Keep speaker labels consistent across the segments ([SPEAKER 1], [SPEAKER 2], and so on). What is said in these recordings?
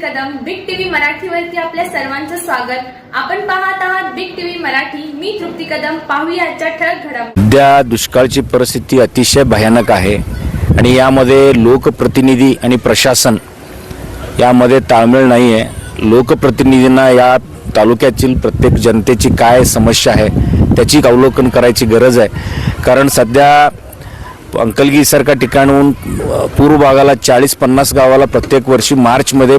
[SPEAKER 1] मराठीवरती आपल्या सर्वांचं स्वागत. आपण पाहत आहात बिग टीव्ही मराठी. मी तृप्ती कदम. पाहूया आजच्या ठळक घडामोडी
[SPEAKER 2] सध्या दुष्काळची परिस्थिती अतिशय भयानक आहे आणि यामध्ये लोकप्रतिनिधी आणि प्रशासन यामध्ये ताळमेळ नाही आहे लोकप्रतिनिधींना या तालुक्यातील प्रत्येक जनतेची काय समस्या आहे त्याची अवलोकन करायची गरज आहे. कारण सध्या अंकलगीसारख्या ठिकाणहून पूर्व भागाला चाळीस पन्नास गावाला प्रत्येक वर्षी मार्चमध्ये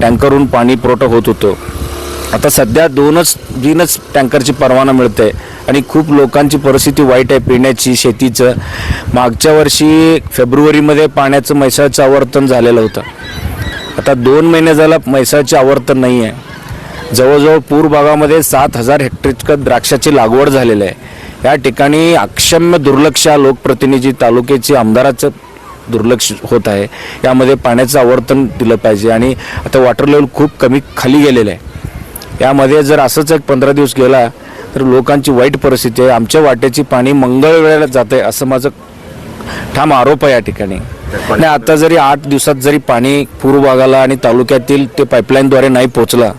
[SPEAKER 2] टँकरहून पाणी पुरवठा होत होतो. आता सध्या दोनच तीनच टँकरची परवाना मिळते आणि खूप लोकांची परिस्थिती वाईट आहे. पिण्याची शेतीचं. मागच्या वर्षी फेब्रुवारीमध्ये पाण्याचं म्हैसाळचं आवर्तन झालेलं होतं. आता दोन महिने झाला म्हैसाळचे आवर्तन नाही आहे जवळजवळ पूर भागामध्ये सात हजार हेक्टरच्या द्राक्षाची लागवड झालेली आहे. या ठिकाणी अक्षम्य दुर्लक्ष लोकप्रतिनिधी तालुक्याची आमदाराचं दुर्लक्ष होत आहे. यामध्ये पाण्याचं आवर्तन दिलं पाहिजे आणि आता वॉटर लेवल खूप कमी खाली गेलेलं आहे. यामध्ये जर असंच एक पंधरा दिवस गेला तर लोकांची वाईट परिस्थिती आहे. आमच्या वाट्याची पाणी मंगळवेळेला जात आहे असं माझं ठाम आरोप आहे या ठिकाणी. नाही आता जरी आठ दिवसात जरी पाणी पूर्व भागाला आणि तालुक्यातील ते पाईपलाईनद्वारे नाही पोहोचला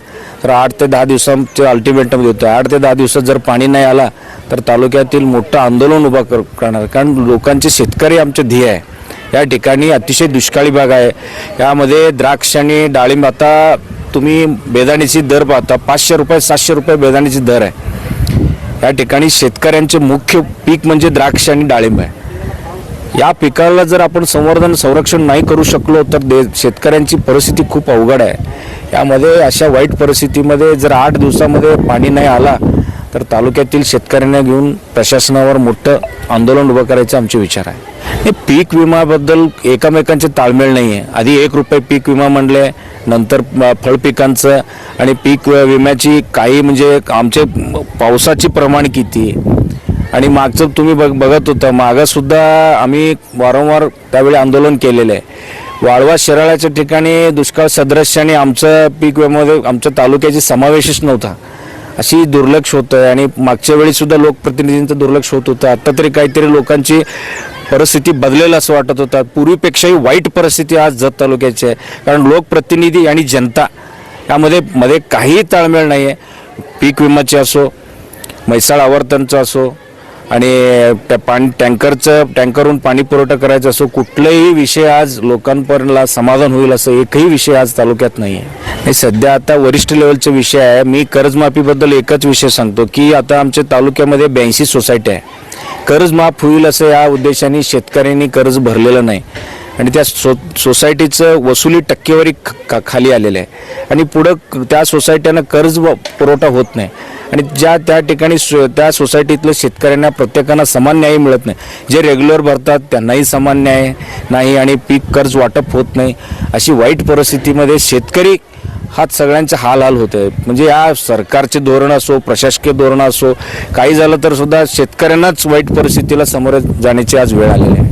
[SPEAKER 2] तर आठ ते दहा दिवसांचे अल्टिमेटम देतो आठ ते दहा दिवसात जर पाणी नाही आला तर तालुक्यातील मोठं आंदोलन उभा कर करणार. कारण लोकांचे शेतकरी आमचे ध्येय आहे. या ठिकाणी अतिशय दुष्काळी भाग आहे. यामध्ये द्राक्ष आणि डाळिंब. आता तुम्ही बेदाणीची दर पाहता पाचशे रुपये सातशे रुपये बेदाणीची दर आहे. या ठिकाणी शेतकऱ्यांचे मुख्य पीक म्हणजे द्राक्ष आणि डाळिंब आहे. या पिकाला जर आपण संवर्धन संरक्षण नाही करू शकलो तर दे शेतकऱ्यांची परिस्थिती खूप अवघड आहे. यामध्ये अशा वाईट परिस्थितीमध्ये जर आठ दिवसामध्ये पाणी नाही आला तर तालुक्यातील शेतकऱ्यांना घेऊन प्रशासनावर मोठं आंदोलन उभं करायचं आमचे विचार आहे. हे पीक विमाबद्दल एकमेकांचे ताळमेळ नाही आहे आधी एक रुपये पीक विमा म्हणले नंतर फळपिकांचं फळ पिकांचं आणि पीक विम्याची काही म्हणजे आमचे पावसाची प्रमाण किती आणि मागचं तुम्ही बघ बघत होतं मागंसुद्धा आम्ही वारंवार त्यावेळी आंदोलन केलेलं आहे. वाळवा शिराळ्याच्या ठिकाणी दुष्काळ सदृश्याने आमचं पीक विम्यामध्ये आमच्या तालुक्याची समावेशच नव्हता. अशी दुर्लक्ष होतं आणि मागच्या वेळी सुद्धा लोकप्रतिनिधींचं दुर्लक्ष होत होतं. आता तरी काहीतरी लोकांची परिस्थिती बदलेल असं वाटत होतं. पूर्वीपेक्षाही वाईट परिस्थिती आज जत तालुक्याची आहे. कारण लोकप्रतिनिधी आणि जनता यामध्ये मध्ये काहीही ताळमेळ नाही आहे पीक विम्याची असो म्हैसाळ आवर्तनचं असो आणि त्या पाणी टँकरचं टँकरहून पाणी पुरवठा करायचा असो कुठलाही विषय आज लोकांपर्यंतला समाधान होईल असं एकही विषय आज तालुक्यात नाही आहे सध्या आता वरिष्ठ लेवलचा विषय आहे. मी कर्जमाफीबद्दल एकच विषय सांगतो की आता आमच्या तालुक्यामध्ये ब्याऐंशी सोसायटी आहे. कर्ज माफ होईल असं या उद्देशाने शेतकऱ्यांनी कर्ज भरलेलं नाही. आणि त्या सो सोसायटीचं वसुली टक्केवारी खा- खाली आलेलं आहे. आणि पुढं त्या सोसायट्यांना कर्ज व- पुरवठा होत नाही. आणि ज्या त्या ठिकाणी सो- त्या सोसायटीतल्या शेतकऱ्यांना प्रत्येकांना समान न्याय मिळत नाही. जे रेग्युलर भरतात त्यांनाही समान न्याय नाही आणि पीक कर्ज वाटप होत नाही. अशी वाईट परिस्थितीमध्ये शेतकरी हा सगळ्यांचे हाल हाल होत आहे म्हणजे या सरकारचे धोरण असो प्रशासकीय धोरण असो काही झालं तर सुद्धा शेतकऱ्यांनाच वाईट परिस्थितीला समोर जाण्याची आज वेळ आलेली आहे.